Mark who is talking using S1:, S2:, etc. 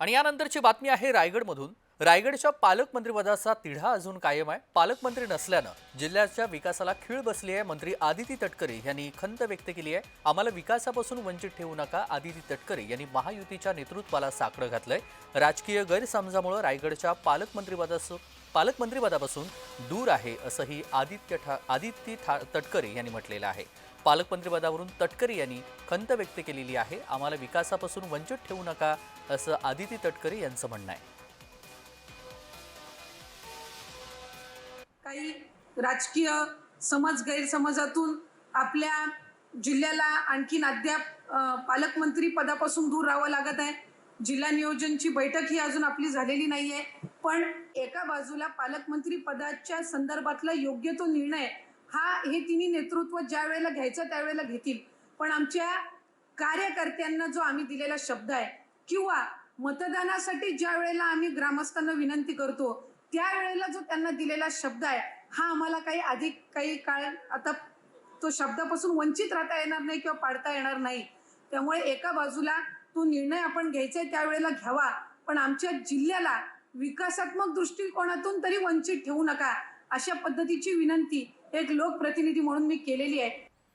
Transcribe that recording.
S1: आणि यानंतरची बातमी आहे रायगडमधून. रायगडच्या पालकमंत्रीपदाचा तिढा अजून कायम आहे. पालकमंत्री नसल्यानं जिल्ह्याच्या विकासाला खीळ बसली आहे मंत्री आदिती तटकरे यांनी खंत व्यक्त केली आहे. आम्हाला विकासापासून वंचित ठेवू नका आदिती तटकरे यांनी महायुतीच्या नेतृत्वाला साकडं घातलंय. राजकीय गैरसमजामुळे रायगडच्या पालकमंत्रीपदास पालकमंत्रीपदापासून दूर आहे असंही आदित्य ठा आदित्य ठा तटकरे यांनी म्हटलेलं आहे. पालकमंत्रीपदावरून तटकरे यांनी खंत व्यक्त केलेली आहे. आम्हाला विकासापासून वंचित ठेवू नका असं आदिती तटकरे यांचं म्हणणं आहे.
S2: काही राजकीय समज गैरसमजातून आपल्या जिल्ह्याला आणखीन अद्याप पालकमंत्री पदापासून दूर राहावं लागत आहे. जिल्हा नियोजनची बैठक ही अजून आपली झालेली नाही आहे पण एका बाजूला पालकमंत्री पदाच्या संदर्भातला योग्य तो निर्णय हा हे तिन्ही नेतृत्व ज्या वेळेला घ्यायचं त्यावेळेला घेतील. पण आमच्या कार्यकर्त्यांना जो आम्ही दिलेला शब्द आहे किंवा मतदानासाठी ज्या वेळेला आम्ही ग्रामस्थांना विनंती करतो त्यावेळेला जो त्यांना दिलेला शब्द आहे हा आम्हाला काही अधिक काही काळ आता तो शब्दापासून वंचित राहता येणार नाही किंवा पाडता येणार नाही. त्यामुळे एका बाजूला तो निर्णय आपण घ्यायचा आहे त्यावेळेला घ्यावा. पण आमच्या जिल्ह्याला विकासात्मक दृष्टिकोनातून तरी वंचित ठेवू नका. अशा पद्धतीची विनंती एक लोकप्रतिनिधी म्हणून मी केलेली आहे.